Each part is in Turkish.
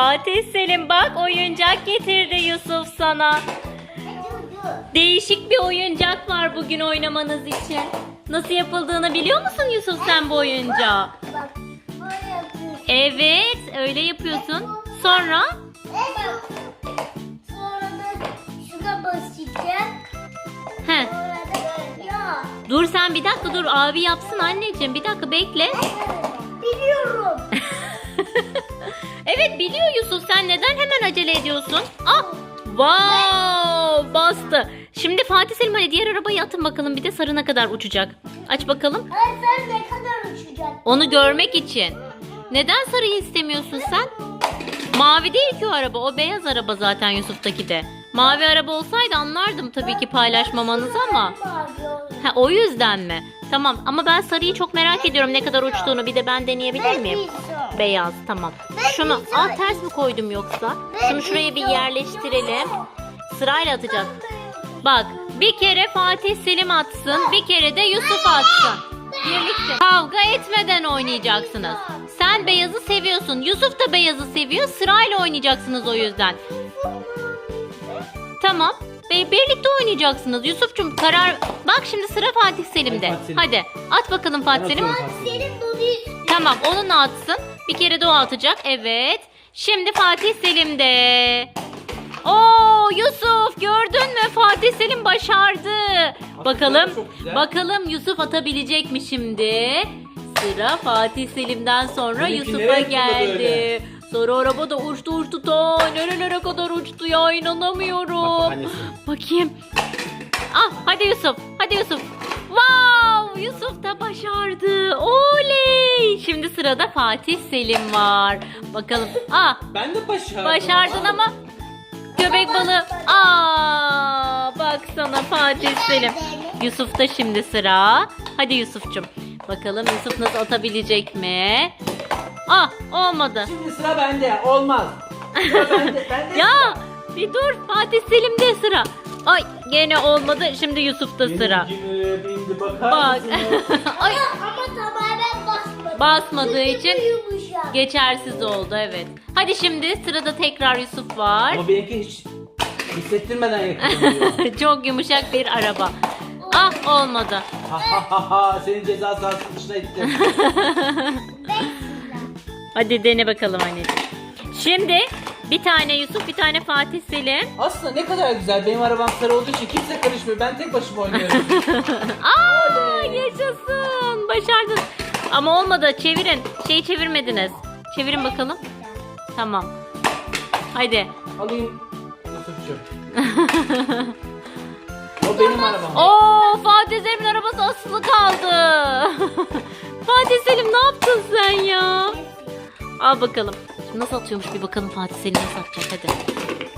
Fatih Selim bak oyuncak getirdi Yusuf sana. Değişik bir oyuncak var bugün oynamanız için. Nasıl yapıldığını biliyor musun Yusuf sen bu oyuncağı? Evet öyle yapıyorsun. Sonra. Sonra da şuna dur sen bir dakika dur abi yapsın anneciğim bir dakika bekle. Biliyorum. Evet biliyor Yusuf sen neden hemen acele ediyorsun? Ah wow bastı. Şimdi Fatih Selim hadi diğer arabayı atın bakalım bir de sarına kadar uçacak. Aç bakalım. Ay sen ne kadar uçacaksın? Onu görmek için. Neden sarıyı istemiyorsun sen? Mavi değil ki o araba. O beyaz araba zaten Yusuf'taki de. Mavi araba olsaydı anlardım tabii ki paylaşmamanızı ama. Ha, o yüzden mi? Tamam ama ben sarıyı çok merak ediyorum ne kadar uçtuğunu. Bir de ben deneyebilir miyim? Beyaz tamam. Şunu aa ters mi koydum yoksa? Şunu şuraya bir yerleştirelim. Sırayla atacağız. Bak bir kere Fatih Selim atsın bir kere de Yusuf atsın. Birlikte. Kavga etmeden oynayacaksınız. Sen beyazı seviyorsun. Yusuf da beyazı seviyor. Sırayla oynayacaksınız o yüzden. Tamam. Be- birlikte oynayacaksınız. Yusuf'cum karar... Bak şimdi sıra Fatih Selim'de. Hadi Fatih Selim. Hadi at bakalım Fatih Selim. atıyorum. Senin bunu. Tamam onunla atsın. Bir kere de o atacak. Evet. Şimdi Fatih Selim'de. Oo Yusuf gördün mü Fatih Selim başardı. Bakalım bakalım Yusuf atabilecek mi şimdi? Sıra Fatih Selim'den sonra Yusuf'a geldi. Sonra araba da uçtu uçtu ta nerelere kadar uçtu ya inanamıyorum. Bak. Bakayım. Ah hadi Yusuf. Hadi Yusuf. Wow! Yusuf da başardı. Oley! Şimdi sırada Fatih Selim var. Bakalım. Ah Ben de başardım. başardın ama köpek balığı. Aa baksana Fatih Selim. Yusuf'ta şimdi sıra. Hadi Yusuf'cum. Bakalım Yusuf nasıl atabilecek mi? Ah olmadı. Şimdi sıra bende. Olmaz. Sıra bende. bende Ya bir dur Fatih Selim'de sıra. Ay gene olmadı. Şimdi Yusuf'ta sıra. günüme bindi bakar Bak. mısınız? Ay Ama tamamen basmadım. basmadığı Çünkü için yumuşak. geçersiz oldu evet. Hadi şimdi sırada tekrar Yusuf var. Ama benimki hiç hissettirmeden yakalanıyor. Çok yumuşak bir araba. Ah olmadı. ha ha ha ha. Senin ceza sahasının dışına ittim. Hadi dene bakalım anneciğim. Şimdi bir tane Yusuf bir tane Fatih Selim. Aslında ne kadar güzel. Benim arabam sarı olduğu için kimse karışmıyor. Ben tek başıma oynuyorum. Aa yaşasın başardın. Ama olmadı çevirin. Şeyi çevirmediniz. Çevirin bakalım. Tamam. Hadi. Alayım Yusuf'cum. o benim arabam. Oo Fatih Selim'in arabası asılı kaldı. Fatih Selim ne yaptın sen ya? Al bakalım. Nasıl atıyormuş bir bakalım Fatih Selim nasıl atacak hadi.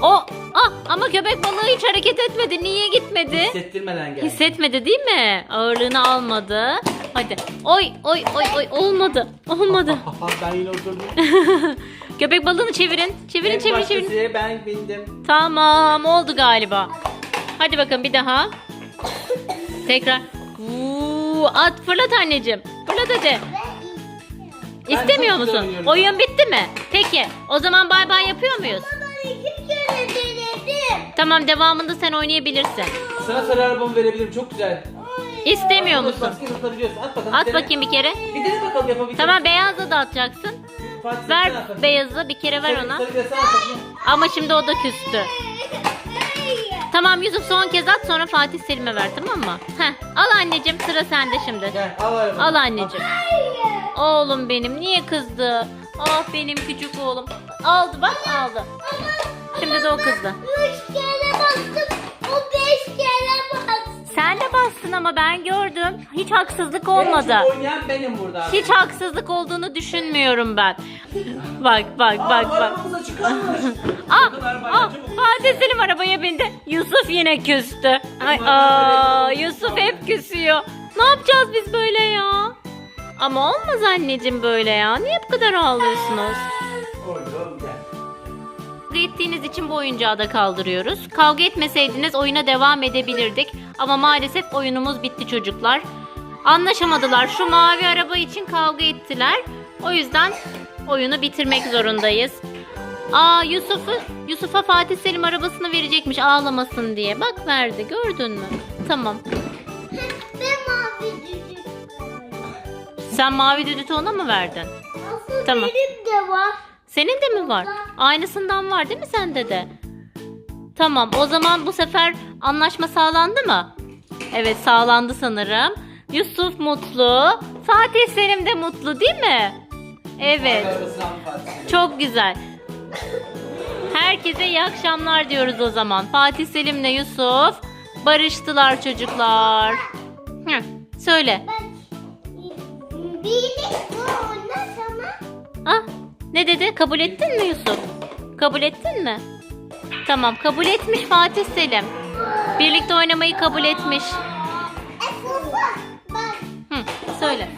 O ah ama köpek balığı hiç hareket etmedi. Niye gitmedi? Hissettirmeden gel. Hissetmedi değil mi? Ağırlığını almadı. Hadi. Oy oy oy oy olmadı. Olmadı. ben yine oturdum. Köpek balığını çevirin. Çevirin En çevirin çevirin. başkası ben bindim. Tamam oldu galiba. Hadi bakalım bir daha. Tekrar. Uuu, at fırlat anneciğim. Fırlat hadi. İstemiyor çok musun? oynuyorum. Oyun bitti mi? Peki. O zaman bay bay yapıyor muyuz? Ben iki kere denedim. Tamam devamında sen oynayabilirsin. Sana sarı arabamı verebilirim. Çok güzel. İstemiyor musun? Basket atabiliyorsun. At bakalım. At dene. bakayım bir kere. Bir dene bakalım yapabilir Tamam beyazla da atacaksın. Fatih, sen at Ver bakayım. beyazı bir kere ver Sarı- ona. Sarı da sen at bakayım. Ama şimdi o da küstü. Tamam Yusuf son kez at sonra Fatih Selim'e ver tamam mı? Heh, al anneciğim sıra sende şimdi. Gel al. Al anneciğim. Oğlum benim niye kızdı? Ah benim küçük oğlum. Aldı bak aldı. Şimdi de o kızdı. Üç kere bastım. O beş kere bastı. Sen de bastın ama ben gördüm. Hiç haksızlık En olmadı. çok oynayan benim burada. Hiç haksızlık olduğunu düşünmüyorum ben. Bak bak Aa, bak bak. arabamız açık kalmış. Ah, ah. Fatih Selim arabaya bindi. Yusuf yine küstü. Ay, aa. Yusuf hep küsüyor. Ne yapacağız biz böyle ya? Ama olmaz anneciğim böyle ya. Niye bu kadar ağlıyorsunuz? Oğlum. Kavga ettiğiniz için bu oyuncağı da kaldırıyoruz. Kavga etmeseydiniz oyuna devam edebilirdik. Ama maalesef oyunumuz bitti çocuklar. Anlaşamadılar. Şu mavi araba için kavga ettiler. O yüzden oyunu bitirmek zorundayız. Aa Yusuf'u Yusuf'a Fatih Selim arabasını verecekmiş ağlamasın diye. Bak verdi gördün mü? Tamam. Ve mavi düdük. Sen mavi düdüğü ona mı verdin? Asıl Tamam. benim de var. Senin de mi var? Aynısından var değil mi sende de? Tamam o zaman bu sefer anlaşma sağlandı mı? Evet sağlandı sanırım. Yusuf mutlu. Fatih Selim de mutlu değil mi? Evet. Çok güzel. Herkese iyi akşamlar diyoruz o zaman. Fatih Selim'le Yusuf barıştılar çocuklar. Hı, söyle. Ben bu. Ah, ne dedi? Kabul ettin mi Yusuf? Kabul ettin mi? Tamam, kabul etmiş Fatih Selim. Birlikte oynamayı kabul etmiş. E. Bak. Hı, söyle.